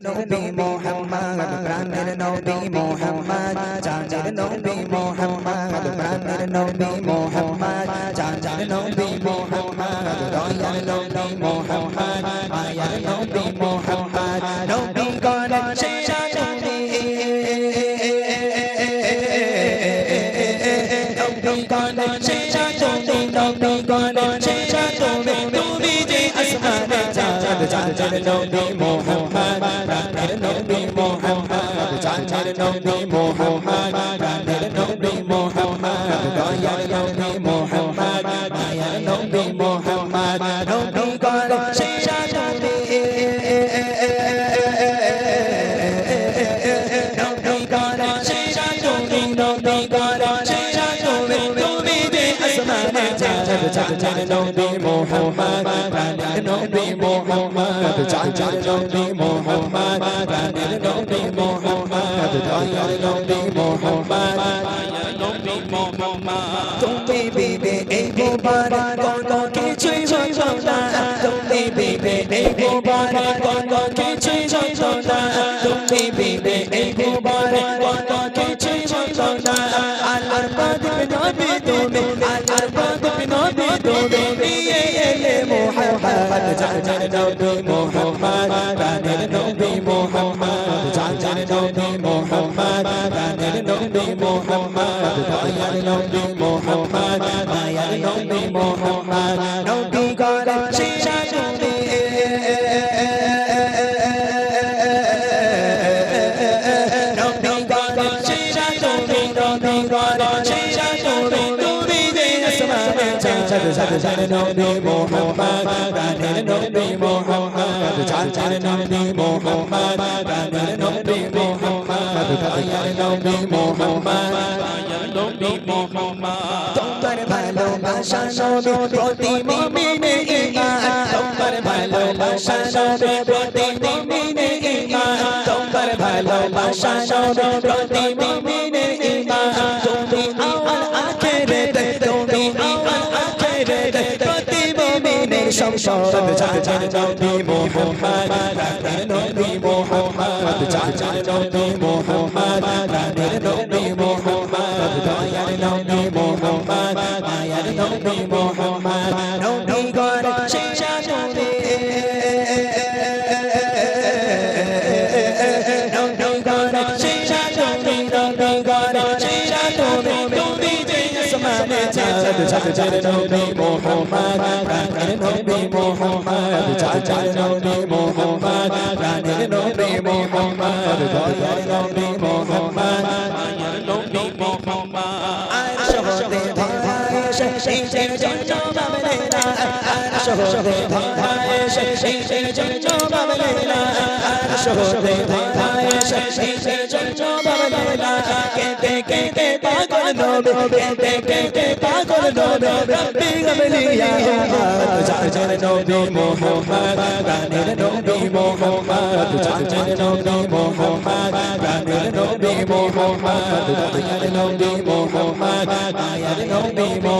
নবী মোহাম্মদ প্রাণের নবী মোহাম্মদ চাঁদের নবী মোহাম্মদ প্রাণের নবী মোহাম্মদ চাঁদের নবী মোহাম্মদ দয়ার নবী মোহাম্মদ মায়ার নবী মোহাম্মদ নবী সেরা নবী সেরা নবী নবী গণ সেরা নবী তুমি যে আসমানে চাঁদ চাঁদের নবী মোহাম্মদ প্রাণের নবী মোহাম্মদ চাঁদের নবী মোহাম্মদ প্রাণের নবী মোহাম্মদ দয়ার নবী মোহাম্মদ মায়ার নবী মোহাম্মদ নবী গণ সেরা নবী নবী গণ সেরা নবী নবী গণ চাঁদের নবী মোহাম্মদ প্রাণের নবী মোহাম্মদ চাঁদের নবী মোহাম্মদ প্রাণের নবী মোহাম্মদ দয়ার নবী মোহাম্মদ নবী মোহাম্মদ তুমি বিবে এই মোবারক কোন কিছুই হইব না তুমি বিবে এই মোবারক কোন কিছুই হইব না তুমি বিবে এই মোবারক কোন কিছুই হইব না আল্লাহর পাদবে নবী মোহাম্মদ জানের নবী মোহাম্মদ প্রাণের নবী মোহাম্মদ জানের নবী মোহাম্মদ প্রাণের নবী মোহাম্মদ দয়ার নবী মোহাম্মদ মায়ার নবী মোহাম্মদ নবী গণ সেরা নবী মোহাম্মদ প্রাণের নবী মোহাম্মদ প্রাণের নবী মোহাম্মদ দয়ার নবী মোহাম্মদ মায়ার নবী মোহাম্মদ তোমার ভালোবাসা নবী প্রতি মুমিনে ঈমান তোমার ভালোবাসা নবী প্রতি মুমিনে ঈমান তোমার ভালোবাসা নবী প্রতি মুমিনে ঈমান সংসদ চাচার নবী মোহাম্মদ রাতের নবী মোহাম্মদ চাচার নবী মোহাম্মদ রাতের নবী মোহাম্মদ দয়ার নবী মোহাম্মদ মায়ার নবী মোহাম্মদ নবী গণ সেরা নবী সেরা নবী মোহাম্মদ চাচার নবী মোহাম্মদ, প্রাণের নবী মোহাম্মদ দয়ার নবী মোহাম্মদ মায়ার নবী মোহাম্মদ। আরশ হতে ধায় আরশ হতে ধায় শেষের জন্য বাবলে না আরশ হতে ধায় কেতে কেতে পাগল নবে কেতে কেতে পাগল নবে রব্বি গবলিয়া চাচার নবী মোহাম্মদ গানের নবী মোহাম্মদ চাচার নবী মোহাম্মদ গানের নবী মোহাম্মদ দয়ার নবী মোহাম্মদ মায়ার নবী মোহাম্মদ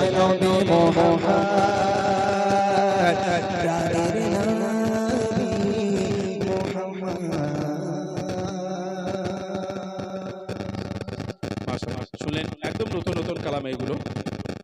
মোহাম্মদ মাশাআল্লাহ। শুনলেন একদম নতুন নতুন কালাম এগুলো